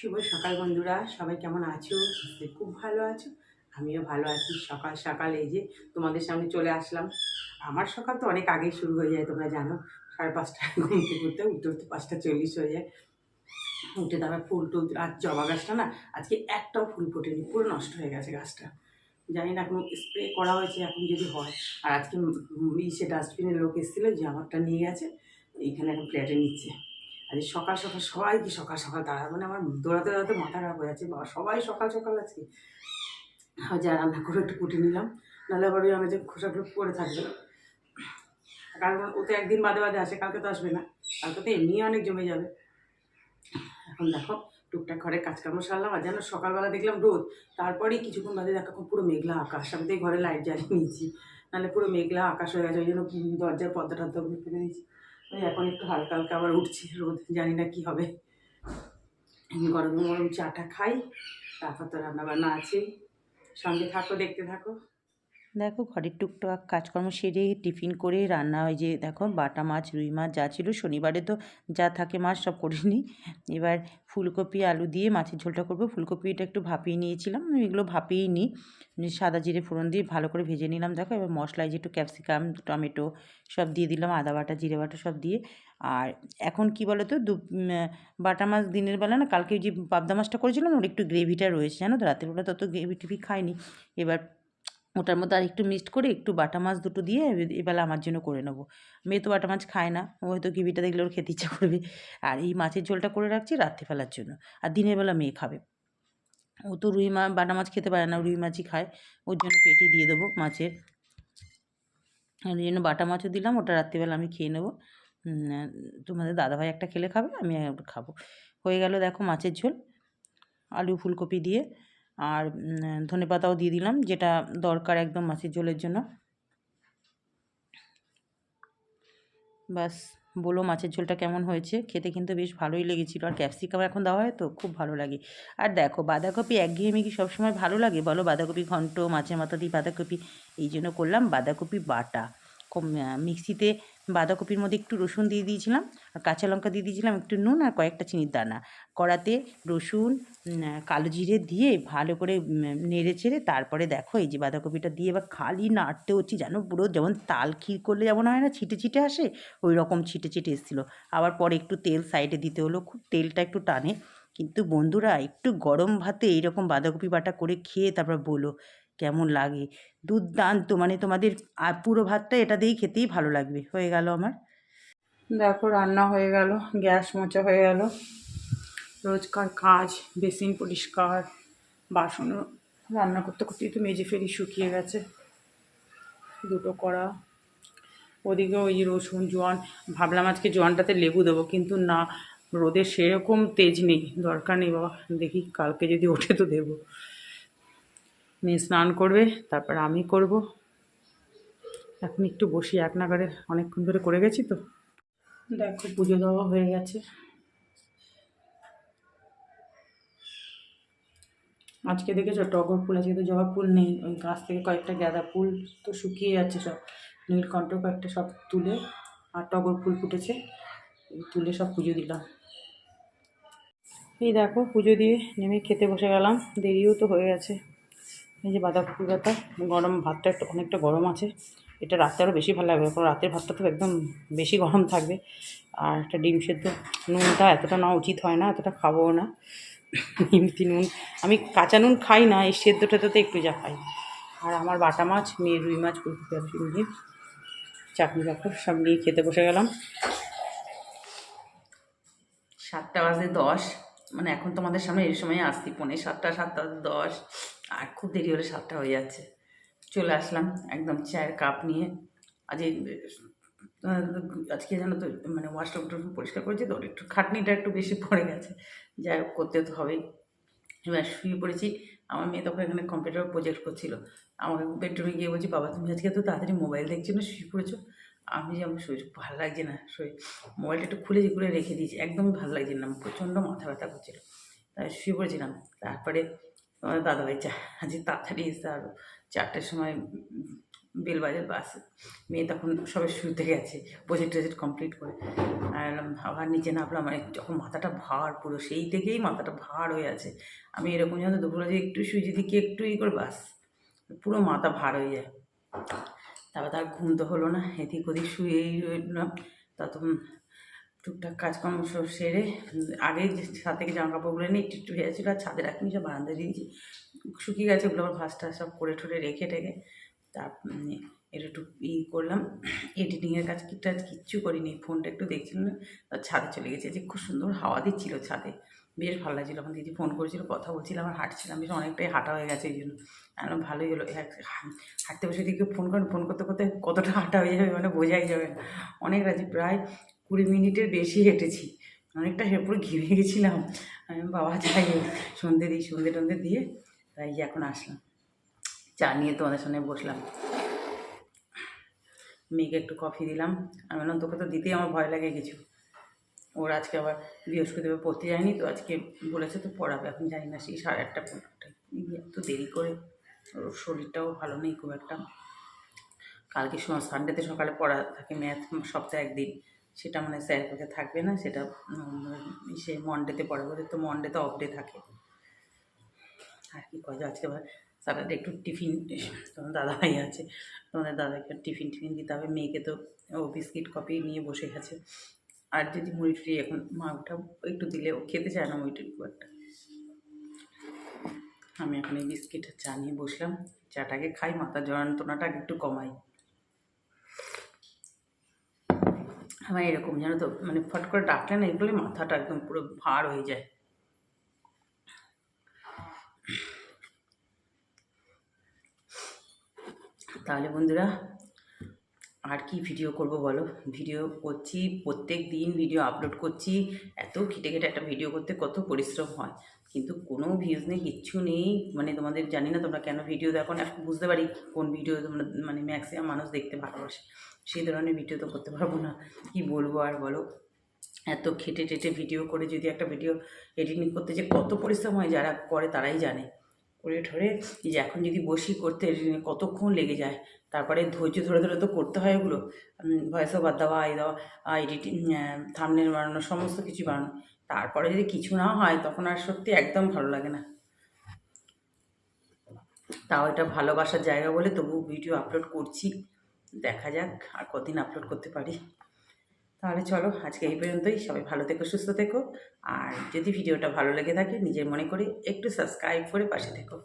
শুভ সকাল বন্ধুরা, সবাই কেমন আছো? খুব ভালো আছো। আমিও ভালো আছি। সকাল সকাল এই যে তোমাদের সামনে চলে আসলাম। আমার সকাল তো অনেক আগেই শুরু হয়ে যায়, তোমরা জানো। সাড়ে পাঁচটা ঘুম থেকে উঠতে উঠতে উঠতে পাঁচটা চল্লিশ হয়ে যায়। উঠে তারপর ফুল টুল, আর জবা গাছটা না, আজকে একটাও ফুল ফোটেনি, পুরো নষ্ট হয়ে গেছে গাছটা। জানি না এখন স্প্রে করা হয়েছে এখন যদি হয়। আর আজকে ইসে ডাস্টবিনের লোক এসেছিল যে আমারটা নিয়ে গেছে, এইখানে এখন ফ্ল্যাটে নিচ্ছে। আজ সকাল সকাল সবাই কি সকাল সকাল তারা মানে আমার দৌড়াতে দৌড়াতে মাথা খারাপ হয়ে যাচ্ছে। বাবা, সবাই সকাল সকাল আর যা রান্না করে একটু কুটে নিলাম। নাহলে আবার ওই আমার যে খোসাগুলো পড়ে থাকবে। কারণ ও তো একদিন বাদে বাদে আসে, কালকে তো আসবে না। কালকে তো এমনি অনেক জমে যাবে। এখন দেখো, টুকটাক ঘরের কাজকর্ম সারলাম। আর যেন সকালবেলা দেখলাম রোদ। তারপরেই কিছুক্ষণ বাদে দেখো পুরো মেঘলা আকাশ। আমি তো ঘরে লাইট জ্বালিয়ে নিয়েছি। নাহলে পুরো মেঘলা আকাশ হয়ে গেছে। ওই জন্য দরজার পর্দা টর্দা ওগুলো ফেলে দিয়েছি। ওই এখন একটু হালকা হালকা আবার উঠছি, রোদ, জানি না কী হবে। গরম গরম চাটা খাই, তারপর তো রান্নাবান্না আছে। সঙ্গে থাকো, দেখতে থাকো। দেখো ঘরের টুকটাক কাজকর্ম সেরে টিফিন করে রান্না হয় যে দেখো বাটা মাছ, রুই মাছ যা ছিল, শনিবারে তো যা থাকে মাছ সব করে নিই এবার ফুলকপি, আলু দিয়ে মাছের ঝোলটা করব। ফুলকপিটা একটু ভাপিয়ে নিয়েছিলাম এগুলো ভাপিয়েই নিই। সাদা জিরে ফোড়ন দিয়ে ভালো করে ভেজে নিলাম। দেখো এবার মশলায় যে একটু ক্যাপসিকাম, টমেটো সব দিয়ে দিলাম, আদা বাটা, জিরে বাটা সব দিয়ে। আর এখন কি বলো তো দু বাটা মাছ দিনের বেলা না, কালকে যে পাবদা মাছটা করেছিলাম, ওর একটু গ্রেভিটা রয়েছে, জানো তো? রাতের বেলা তত গ্রেভি টেভি খাইনি। এবার ওটার মধ্যে আর একটু মিক্সড করে একটু বাটা মাছ দুটো দিয়ে এবেলা আমার জন্য করে নেব। মেয়ে তো বাটা মাছ খায় না, ও হয়তো গ্রেভিটা দেখলে ওর খেতে ইচ্ছা করবে। আর এই মাছের ঝোলটা করে রাখছি রাত্রে ফেলার জন্য, আর দিনের বেলা মেয়ে খাবে। ও তো রুই মাছ বাটা মাছ খেতে পারে না, রুই মাছই খায়। ওর জন্য পেটি দিয়ে দেবো মাছের। ওই জন্য বাটা মাছও দিলাম, ওটা রাত্রিবেলা আমি খেয়ে নেব। তোমাদের দাদাভাই একটা খেলে খাবে, আমি খাব। হয়ে গেল দেখো মাছের ঝোল, আলু ফুলকপি দিয়ে। আর ধনে পাতাও দিয়ে দিলাম, যেটা দরকার একদম মাছের ঝোলের জন্য। ব্যাস বলো মাছের ঝোলটা কেমন হয়েছে? খেতে কিন্তু বেশ ভালোই লেগেছিলো। আর ক্যাপসিকাম এখন দেওয়া হয় তো, খুব ভালো লাগে। আর দেখো, বাঁধাকপি একঘেয়েমি কি সবসময় ভালো লাগে? বলো, বাঁধাকপি ঘন্ট, মাছের মাথা দিয়ে বাঁধাকপি, এই জন্য করলাম বাঁধাকপি বাটা। মিক্সিতে বাঁধাকপির মধ্যে একটু রসুন দিয়ে দিয়েছিলাম, আর কাঁচা লঙ্কা দিয়ে দিয়েছিলাম একটু নুন আর কয়েকটা চিনির দানা। কড়াতে রসুন কালো জিরে দিয়ে ভালো করে নেড়ে চেড়ে তারপরে দেখো এই যে বাঁধাকপিটা দিয়ে এবার খালি নাড়তে হচ্ছে জানো পুরো যেমন তাল ক্ষীর করলে যেমন হয় না, ছিটে ছিটে আসে, ওই রকম ছিটে ছিটে এসেছিল। আবার পরে একটু তেল সাইডে দিতে হলো, খুব তেলটা একটু টানে। কিন্তু বন্ধুরা, একটু গরম ভাতে এইরকম বাঁধাকপি বাটা করে খেয়ে তারপর বলো কেমন লাগে? দুর্দান্ত মানে তোমাদের পুরো ভাতটা এটা দিয়েই খেতেই ভালো লাগবে। হয়ে গেল আমার। দেখো, রান্না হয়ে গেল, গ্যাস মোচা হয়ে গেল। রোজকার কাজ, বেসিন পরিষ্কার বাসনও রান্না করতে করতেই তো মেজে ফেরি শুকিয়ে গেছে। দুটো করা ওদিকে ওই রসুন, জোয়ান, ভাবলাম আজকে জোয়ানটাতে লেবু দেবো, কিন্তু না রোদের সেরকম তেজ নেই, দরকার নেই, বাবা। দেখি, কালকে যদি ওঠে তো দেবো। মেয়ে স্নান করবে, তারপর আমি করব। এখন একটু বসি, এক নাগারে অনেকক্ষণ ধরে করে গেছি তো। দেখো, পুজো দেওয়া হয়ে গেছে। আজকে দেখেছ, টগর ফুল, আজকে তো জবা ফুল নেই। ওই গাছ থেকে কয়েকটা গাঁদা ফুল তো শুকিয়ে যাচ্ছে সব। নীলকণ্ঠ কয়েকটা সব তুলে আর টগর ফুল ফুটেছে, তুলে সব পুজো দিলাম। এই দেখো, পুজো দিয়ে নেমে খেতে বসে গেলাম। দেরিও তো হয়ে গেছে। এই যে বাঁধাকপি পাতা গরম ভাতটা একটু অনেকটা গরম আছে। এটা রাতে আরও বেশি ভালো লাগবে, কারণ রাতের ভাতটা তো একদম বেশি গরম থাকবে। আর একটা ডিম সেদ্ধ, নুনটা এতটা নেওয়া উচিত হয় না, এতটা খাব না। এমনি নুন, আমি কাঁচা নুন খাই না, এই সেদ্ধ টেদ্ধতে একটু যা খাই। আর আমার বাটা মাছ, মেয়ে রুই মাছ ফুলকপি আলু দিয়ে চাটনি পাপড়, সব নিয়ে খেতে বসে গেলাম। সাতটা বাজে দশ মানে এখন তোমাদের সামনে এই সময় আসছি, পৌনে সাতটা সাতটা বাজে দশ। আর খুব দেরি হলে সাতটা হয়ে যাচ্ছে। চলে আসলাম একদম চায়ের কাপ নিয়ে। আজ আজকে জানো তো মানে ওয়াশরুম টুম পরিষ্কার করেছি তো, একটু খাটনিটা একটু বেশি পড়ে গেছে। যাই হোক, করতে তো হবেই। এবার শুয়ে পড়েছি। আমার মেয়ে তখন এখানে কম্পিউটার প্রজেক্ট করছিল। আমাকে বেডরুমে গিয়ে বলছি, বাবা, তুমি আজকে তো তাড়াতাড়ি মোবাইল দেখছ না? শুয়ে পড়েছো? আমি যে আমার শরীর ভালো লাগছে না, শরীর মোবাইলটা একটু খুলে খুলে রেখে দিয়েছি। একদমই ভালো লাগছে না, প্রচণ্ড মাথা ব্যথা করছিল। তাই শুয়ে পড়েছিলাম। তারপরে তোমার দাদাভাই চা, আজকে তাড়াতাড়ি এসে আর চারটের সময় বেল বাজার বাস। মেয়ে তখন সবে শুতে গেছে প্রজেক্ট টজেক্ট কমপ্লিট করে। আর আবার নিচে নামলাম মানে যখন মাথাটা ভার পুরো, সেই থেকেই মাথাটা ভার হয়ে আছে। আমি এরকম যেন দুপুরে যে একটু শুয়ে যদি কি একটু ই করে, বাস, পুরো মাথা ভার হয়ে যায়। তারপর তার ঘুম তো হলো না, এদিক ওদিক শুয়েই রইলাম। ততক্ষণ টুকটাক কাজকর্ম সব সেরে আগে যে ছাদ থেকে জামা কাপড়গুলো নিয়ে একটু একটু ভেজেছিল, আর ছাদে রাখিনি, সব বারান্দায় দিয়েছি। শুকিয়ে গেছে ওগুলো, আবার ভাসটা সব করে ঠরে রেখে টেখে তার একটু ই করলাম। এডিটিংয়ের কাজ কি টাজ কিচ্ছু করিনি, ফোনটা একটু দেখছিলাম না তার ছাদে চলে গেছে। যে খুব সুন্দর হাওয়া দিচ্ছিল ছাদে, বেশ ভালো লাগছিল। আমার দিদি ফোন করেছিল, কথা বলছিলাম আর হাঁটছিলাম, বেশ অনেকটাই হাঁটা হয়ে গেছে, এই জন্য। আমি ভালোই হলো হাঁটতে বসে দিকে ফোন করেন ফোন করতে করতে কতটা হাঁটা হয়ে যাবে মানে বোঝাই যাবে না। অনেক রাজি, প্রায় কুড়ি মিনিটের বেশি হেঁটেছি। অনেকটা হে, পুরো ঘিরে গেছিলাম। আমি বাবা, যাই সন্ধে দিই, সন্ধে টন্ধে দিয়ে তাই এখন আসলাম। চা নিয়ে তোমাদের সামনে বসলাম। মেয়েকে একটু কফি দিলাম। আমি বললাম, তোকে তো দিতেই আমার ভয় লাগে কিছু। ওর আজকে আবার বৃহস্পতিবার পড়তে যায়নি, তো আজকে বলেছে তো পড়াবে, এখন জানি না, সেই সাড়ে আটটা পনেরোটায় এত দেরি করে ওর শরীরটাও ভালো নেই খুব একটা। কালকে সানডেতে সকালে পড়া থাকে ম্যাথ সপ্তাহে একদিন। সেটা মানে স্যার কাছে থাকবে না, সেটা সে মন্ডেতে পড়াবে ওদের তো মন্ডেতে অফ ডে থাকে। আর কি করা যায়? আজকে স্যাটারডে একটু টিফিন, তোমার দাদাভাই আছে, তোমাদের দাদাকে টিফিন টিফিন দিতে হবে, মেয়েকে তো ও বিস্কিট কপি নিয়ে বসে গেছে। আর যদি মুড়ি টুড়ি এখন মা ওটা একটু দিলে, ও খেতে চায় না মুড়ি টুড়ি খুব একটা। আমি এখন এই বিস্কিট চা নিয়ে বসলাম। চাটাকে খাই, মাথা যন্ত্রণাটা একটু কমাই। আমার এরকম, জানো তো? মানে ফট করে ডাকলে না এগুলো মাথাটা একদম পুরো ভার হয়ে যায়। তাহলে বন্ধুরা আর কি ভিডিও করব বলো? ভিডিও করছি, প্রত্যেক দিন ভিডিও আপলোড করছি। এত খেটে খেটে একটা ভিডিও করতে কত পরিশ্রম হয়। কিন্তু কোনো ভিউজ নেই, কিচ্ছু নেই। মানে তোমাদের জানি না তোমরা কেন ভিডিও দেখো না। এখন বুঝতে পারি কোন ভিডিও তোমরা মানে ম্যাক্সিমাম মানুষ দেখতে ভালোবাসে। সেই ধরনের ভিডিও তো করতে পারব না। কি বলব আর বলো? এত খেটে টেটে ভিডিও করে যদি একটা ভিডিও এডিটিং করতে যে কত পরিশ্রম হয় যারা করে তারাই জানে। করে ঠরে যে এখন যদি বসি করতে কতক্ষণ লেগে যায়? তারপরে ধৈর্য ধরে ধরে তো করতে হয় ওগুলো। ভয়েস ওভার দেওয়া আই দেওয়া এডিটিং থামনেল বানানো, সমস্ত কিছু বানানো। তারপরে যদি কিছু না হয়, তখন আর সত্যি একদম ভালো লাগে না। তাও এটা ভালোবাসার জায়গা বলে তবু ভিডিও আপলোড করছি। দেখা যাক আর কদিন আপলোড করতে পারি। তাহলে চলো, আজকে এই পর্যন্তই। সবাই ভালো থেকো, সুস্থ থেকো। আর যদি ভিডিওটা ভালো লেগে থাকে, নিজের মনে করে একটু সাবস্ক্রাইব করে পাশে থেকো।